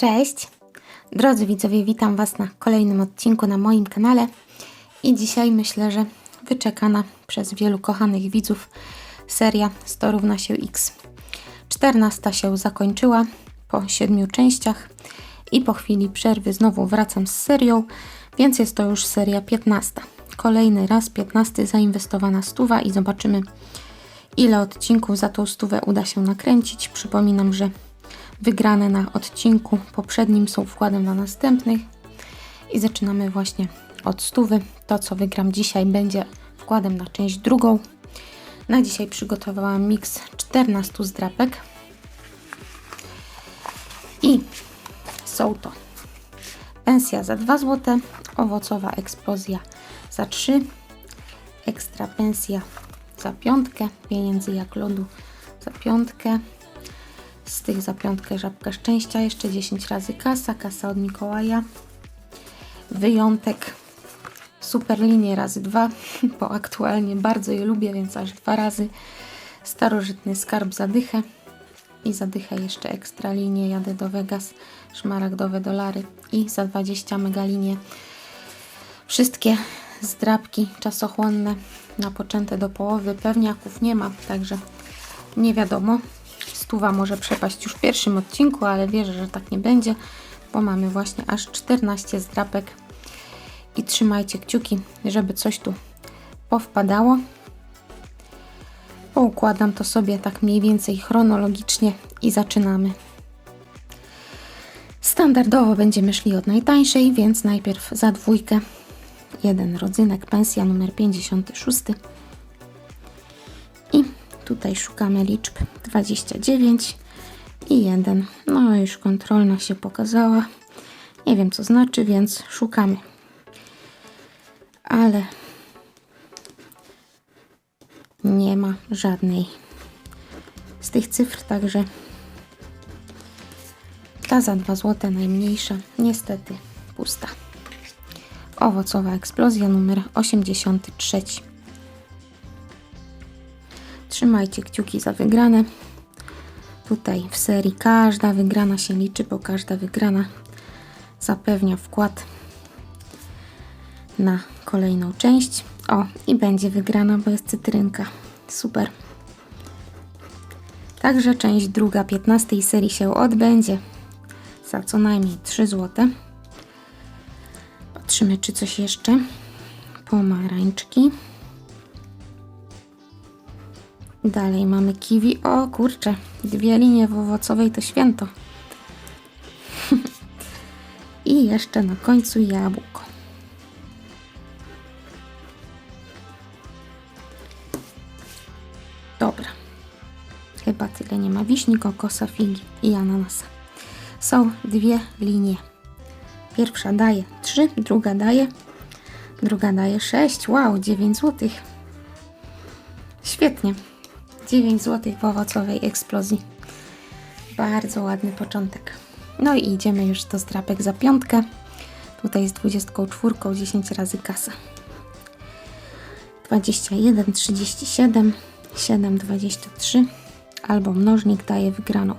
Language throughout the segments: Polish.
Cześć! Drodzy widzowie, witam Was na kolejnym odcinku na moim kanale. I dzisiaj myślę, że wyczekana przez wielu kochanych widzów seria 100 równa się X. 14 się zakończyła po 7 częściach i po chwili przerwy znowu wracam z serią, więc jest to już seria 15. Kolejny raz 15 zainwestowana stuwa i zobaczymy ile odcinków za tą stówę uda się nakręcić. Przypominam, że wygrane na odcinku poprzednim są wkładem na następnych i zaczynamy właśnie od stówy. To, co wygram dzisiaj, będzie wkładem na część drugą. Na dzisiaj przygotowałam miks 14 zdrapek i są to pensja za 2 zł, owocowa eksplozja za 3, ekstra pensja za piątkę, pieniędzy jak lodu za piątkę, z tych za piątkę żabka szczęścia, jeszcze 10 razy kasa, kasa od Mikołaja, wyjątek, super linie razy dwa, bo aktualnie bardzo je lubię, więc aż dwa razy, starożytny skarb zadychę. I zadychę jeszcze ekstra linie, jadę do Vegas, szmaragdowe dolary. I za 20 megalinie wszystkie zdrabki czasochłonne napoczęte do połowy, pewniaków nie ma, także nie wiadomo, stuwa może przepaść już w pierwszym odcinku, ale wierzę, że tak nie będzie, bo mamy właśnie aż 14 zdrapek i trzymajcie kciuki, żeby coś tu powpadało. Poukładam to sobie tak mniej więcej chronologicznie i zaczynamy. Standardowo będziemy szli od najtańszej, więc najpierw za dwójkę jeden rodzynek, pensja numer 56 i tutaj szukamy liczb 29 i 1. No już kontrolna się pokazała. Nie wiem co znaczy, więc szukamy. Ale nie ma żadnej z tych cyfr, także ta za 2 zł najmniejsza niestety pusta. Owocowa eksplozja numer 83. Trzymajcie kciuki za wygrane. Tutaj w serii każda wygrana się liczy, bo każda wygrana zapewnia wkład na kolejną część. O, i będzie wygrana, bo jest cytrynka. Super. Także część druga 15 serii się odbędzie za co najmniej 3 zł. Patrzymy, czy coś jeszcze. Pomarańczki. Dalej mamy kiwi. O kurczę, dwie linie w owocowej to święto. I jeszcze na końcu jabłko. Dobra. Chyba tyle nie ma wiśni, kokosa, figi i ananasa. Są dwie linie. Pierwsza daje 3, druga daje, druga daje 6. Wow, 9 zł. Świetnie. 9 zł w owocowej eksplozji. Bardzo ładny początek. No i idziemy już do zdrapek za piątkę. Tutaj z 24, 10 razy kasa. 21, 37, 7, 23 albo mnożnik daje wygraną.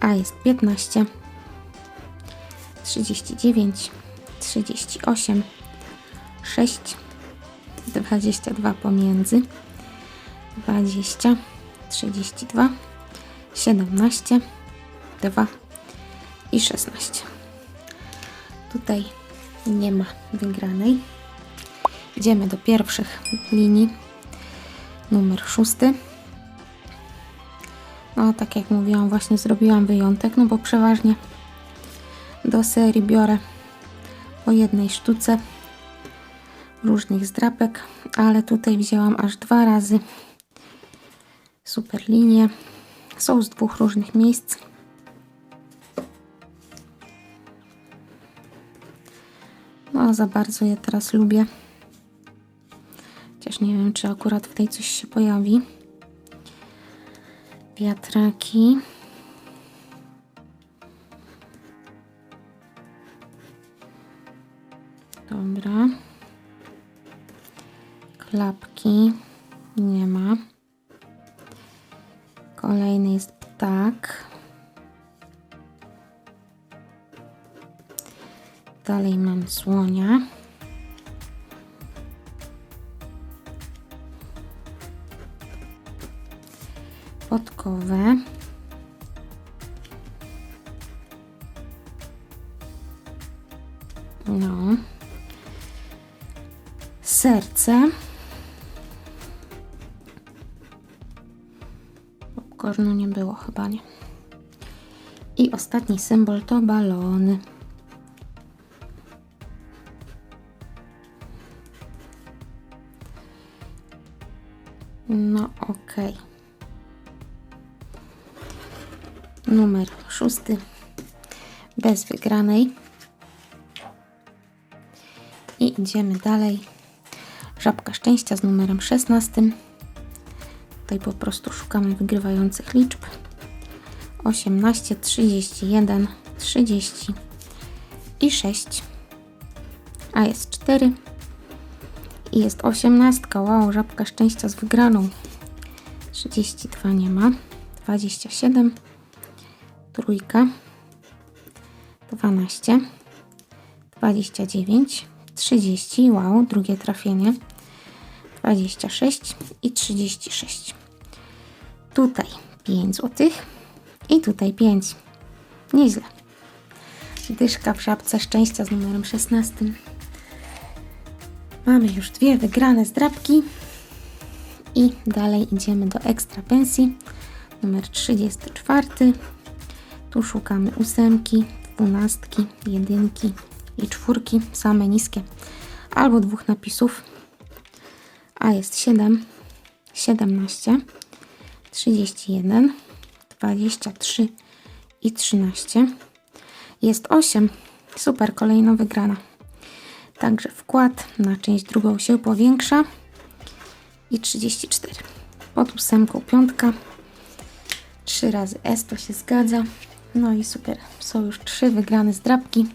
A jest 15, 39, 38, 6, 22 pomiędzy, 20, 32, 17, 2 i 16. Tutaj nie ma wygranej. Idziemy do pierwszych linii. Numer 6. No, tak jak mówiłam, właśnie zrobiłam wyjątek, no bo przeważnie do serii biorę po jednej sztuce różnych zdrapek, ale tutaj wzięłam aż dwa razy super linie. Są z dwóch różnych miejsc. No, za bardzo je teraz lubię. Chociaż nie wiem, czy akurat tej coś się pojawi. Wiatraki. Dobra. Klapki nie ma. Kolejny jest tak. Dalej mam słonia. Podkowę. Ostatni symbol to balony. No okej. Numer szósty. Bez wygranej. I idziemy dalej. Żabka szczęścia z numerem 16. Tutaj po prostu szukamy wygrywających liczb. 18, 31, 30 i 6. A jest 4. I jest 18. Wow, żabka szczęścia z wygraną. 32 nie ma. 27. Trójka. 12. 29. 30. Wow, drugie trafienie. 26 i 36. Tutaj 5 złotych i tutaj 5. Nieźle. Dyszka w żabce szczęścia z numerem 16. Mamy już dwie wygrane zdrabki. I dalej idziemy do ekstra pensji. Numer 34. Tu szukamy ósemki, dwunastki, jedynki i czwórki. Same niskie. Albo dwóch napisów. A jest 7, 17, 31, 23 i 13. Jest 8. Super, kolejna wygrana. Także wkład na część drugą się powiększa. I 34. Pod ósemką piątka. 3 razy S to się zgadza. No i super. Są już trzy wygrane zdrabki.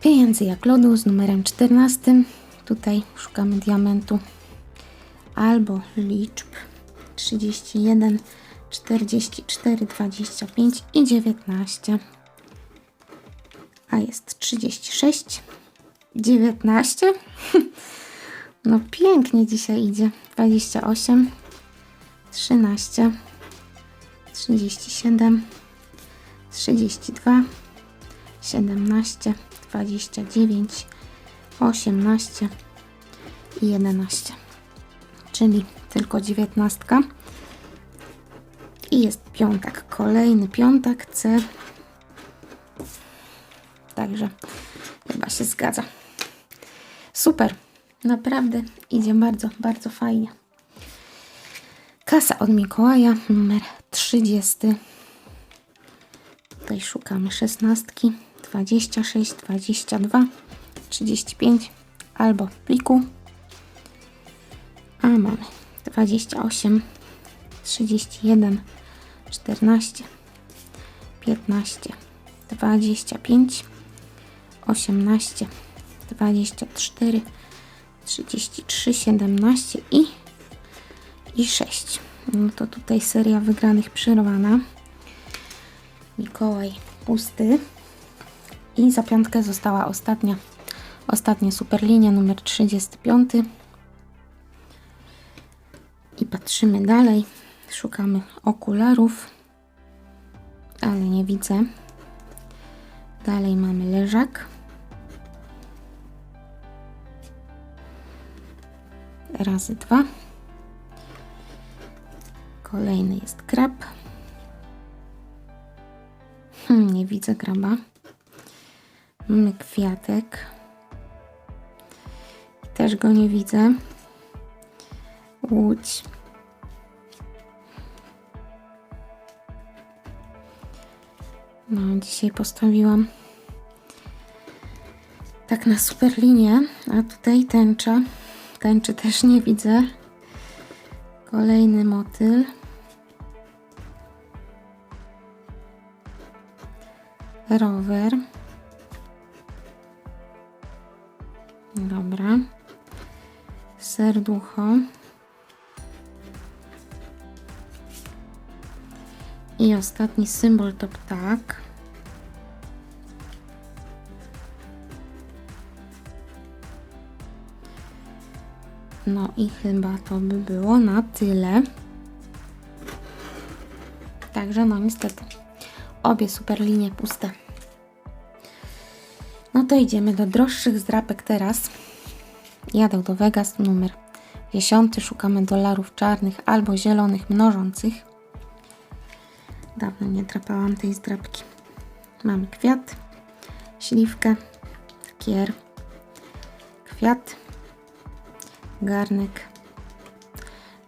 Pieniędzy jak lodu z numerem 14. Tutaj szukamy diamentu albo liczb 31, 44, 25 i 19. A jest 36, 19. No pięknie dzisiaj idzie. 28, 13, 37, 32, 17, 29, 18 i 11. Czyli tylko 19. I jest piątek. Kolejny piątek C. Także chyba się zgadza. Super. Naprawdę idzie bardzo, bardzo fajnie. Kasa od Mikołaja numer 30. Tutaj szukamy szesnastki. 26, 22, 35 albo pliku. A mamy 28, 31, 14, 15, 25, 18, 24, 33, 17 i, i 6. No to tutaj seria wygranych przerwana. Mikołaj pusty. I za piątkę została ostatnia, ostatnia superlinia numer 35. I patrzymy dalej. Szukamy okularów, ale nie widzę. Dalej mamy leżak. Razy dwa. Kolejny jest krab. Hmm, nie widzę graba. Mamy kwiatek. Też go nie widzę. Łódź. No, dzisiaj postawiłam tak na super linię, a tutaj tęcza. Tęczy też nie widzę. Kolejny motyl. Rower. Dobra. Serducho. I ostatni symbol to ptak. No i chyba to by było na tyle. Także no niestety. Obie super linie puste. No to idziemy do droższych zdrapek teraz. Jadę do Vegas numer 10. Szukamy dolarów czarnych albo zielonych mnożących. Dawno nie drapałam tej zdrapki. Mamy kwiat, śliwkę, kier, kwiat, garnek,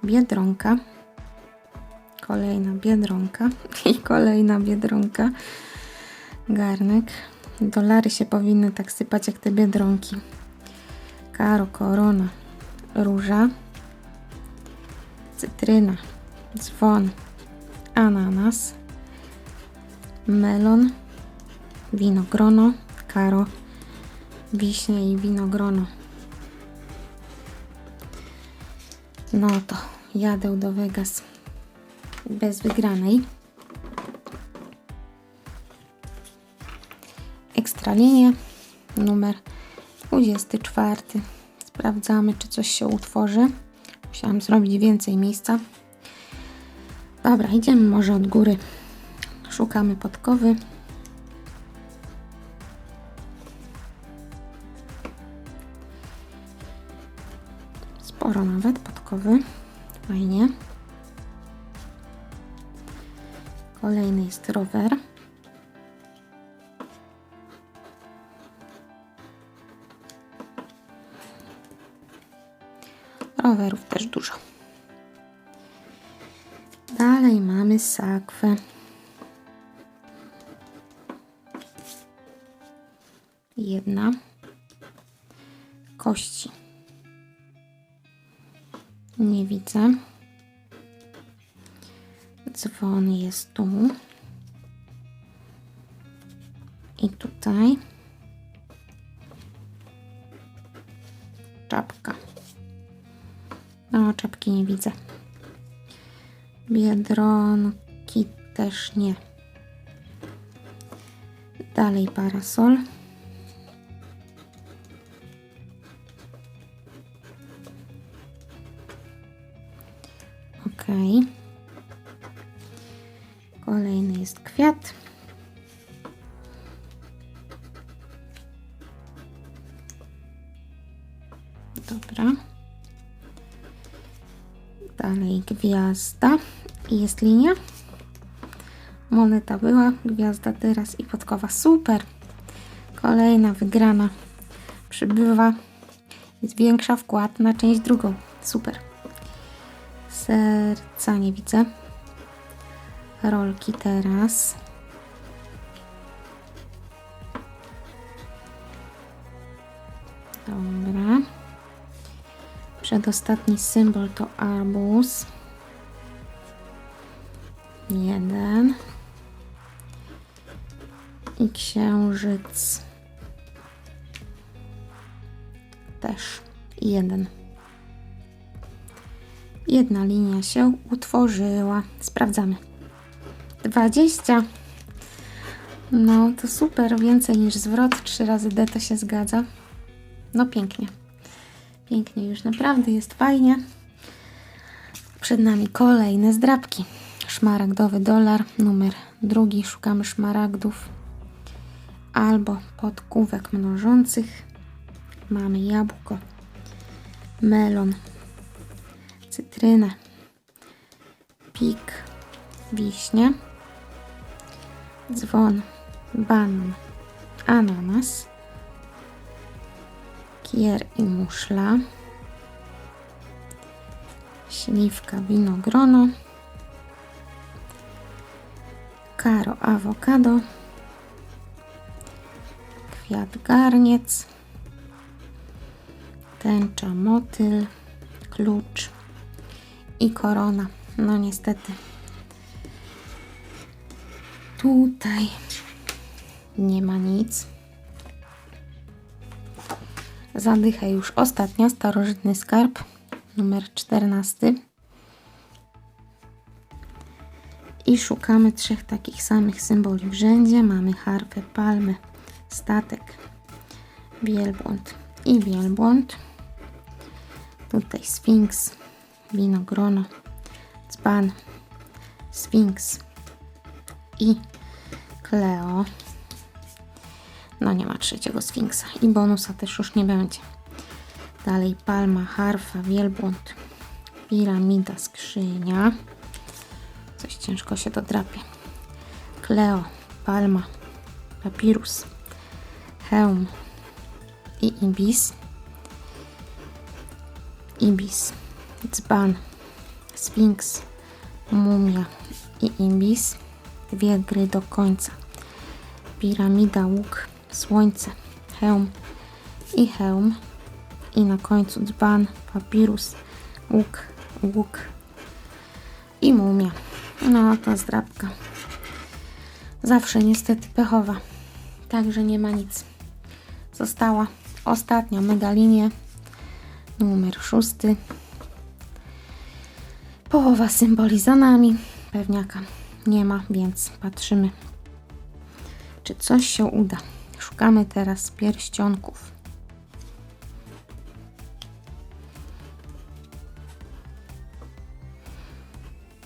biedronka, kolejna biedronka. I kolejna biedronka, garnek. Dolary się powinny tak sypać jak te biedronki. Karo, korona, róża, cytryna, dzwon, ananas, melon, winogrono, karo, wiśnie i winogrono. No to jadę do Vegas bez wygranej. Ekstralinie numer 24. Sprawdzamy, czy coś się utworzy. Musiałam zrobić więcej miejsca. Dobra, idziemy może od góry. Szukamy podkowy. Sporo nawet podkowy. Fajnie. Kolejny jest rower. Rowerów też dużo. Dalej mamy sakwę. Jedna. Kości. Nie widzę. Dzwon jest tu. I tutaj. Czapka. No, czapki nie widzę. Biedronki też nie. Dalej parasol. Kolejny jest kwiat. Dobra. Dalej gwiazda. I jest linia. Moneta była, gwiazda teraz i podkowa. Super. Kolejna wygrana przybywa i zwiększa wkład na część drugą. Super. Serca nie widzę. Rolki teraz. Dobra. Przedostatni symbol to arbuz. Jeden. I księżyc. Też jeden. Jedna linia się utworzyła. Sprawdzamy. 20. No to super, więcej niż zwrot. 3 razy D to się zgadza. No pięknie. Pięknie, już naprawdę jest fajnie. Przed nami kolejne zdrabki. Szmaragdowy dolar, numer drugi. Szukamy szmaragdów albo podkówek mnożących. Mamy jabłko, melon, cytrynę, pik, wiśnie, dzwon, banan, ananas, kier i muszla, śliwka, winogrono, karo, awokado, kwiat garniec, tęcza, motyl, klucz i korona. No niestety. Tutaj nie ma nic. Zadychę już ostatnia, starożytny skarb, numer 14. I szukamy trzech takich samych symboli w rzędzie. Mamy harfę, palmę, statek, wielbłąd i wielbłąd. Tutaj Sfinks, winogrono, dzban, Sfinks i Kleo. No nie ma trzeciego Sfinksa i bonusa też już nie będzie. Dalej palma, harfa, wielbłąd, piramida, skrzynia. Coś ciężko się dodrapie. Kleo, palma, papirus, hełm i ibis. Ibis, dzban, sfinks, mumia i ibis. Dwie gry do końca. Piramida, łuk, słońce, hełm i hełm. I na końcu dzban, papirus, łuk, łuk i mumia. No, ta zdrabka. Zawsze niestety pechowa. Także nie ma nic. Została ostatnia medalinia. Numer szósty. Połowa symboli za nami. Pewniaka nie ma, więc patrzymy, czy coś się uda. Szukamy teraz pierścionków.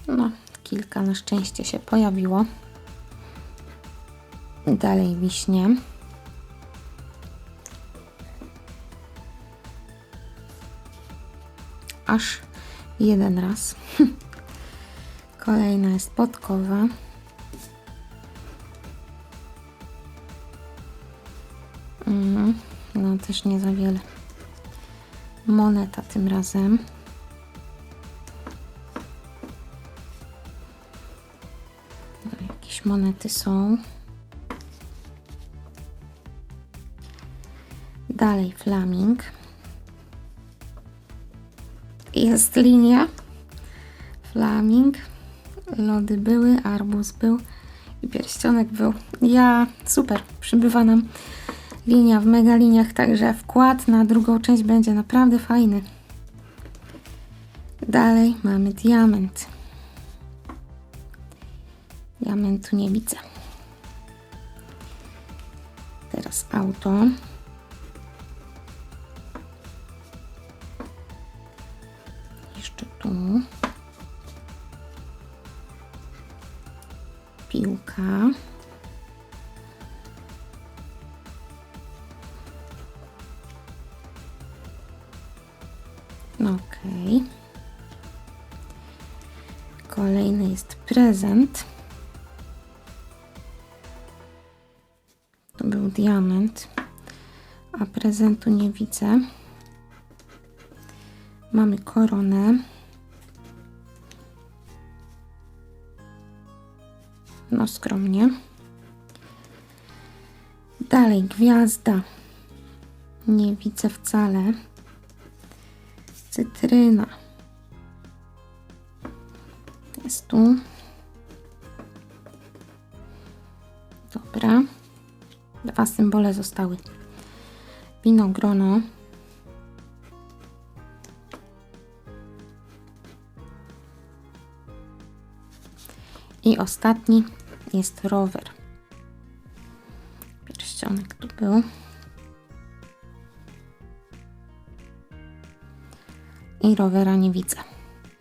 No, kilka na szczęście się pojawiło. Dalej wiśnie. Aż jeden raz. Kolejna jest podkowa. Mhm. No też nie za wiele. Moneta tym razem. No, jakieś monety są. Dalej flaming. Jest linia. Flaming. Lody były, arbuz był i pierścionek był. Ja, super, przybywa nam linia w mega liniach, także wkład na drugą część będzie naprawdę fajny. Dalej mamy diament. Diamentu nie widzę. Teraz auto. Jeszcze tu. Piłka. Ok. Kolejny jest prezent. To był diament, a prezentu nie widzę. Mamy koronę. No skromnie. Dalej gwiazda. Nie widzę wcale. Cytryna. Jest tu. Dobra. Dwa symbole zostały. Winogrono. I ostatni jest rower. Pierścionek tu był. I rowera nie widzę.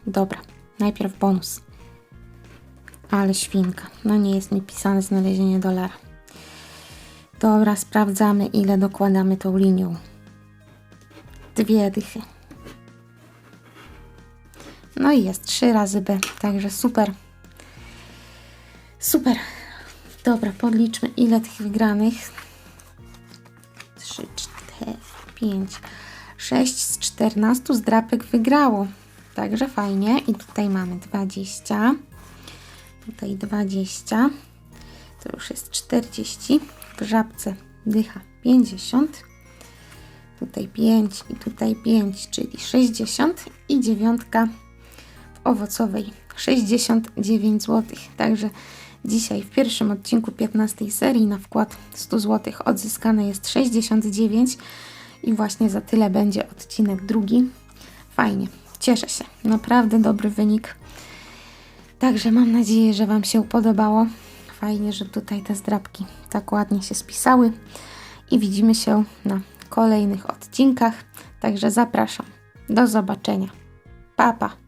Dobra, najpierw bonus. Ale świnka. No nie jest mi pisane znalezienie dolara. Dobra, sprawdzamy ile dokładamy tą linią. Dwie dychy. No i jest trzy razy B, także super. Super. Dobra, podliczmy ile tych wygranych. 3, 4, 5, 6 z 14 zdrapek wygrało. Także fajnie. I tutaj mamy 20. Tutaj 20. To już jest 40. W żabce dycha 50. Tutaj 5 i tutaj 5, czyli 60. I dziewiątka w owocowej 69 zł. Także Dzisiaj w pierwszym odcinku 15 serii na wkład 100 zł odzyskane jest 69 i właśnie za tyle będzie odcinek drugi. Fajnie, cieszę się. Naprawdę dobry wynik. Także mam nadzieję, że Wam się podobało. Fajnie, że tutaj te zdrabki tak ładnie się spisały i widzimy się na kolejnych odcinkach. Także zapraszam. Do zobaczenia. Pa, pa.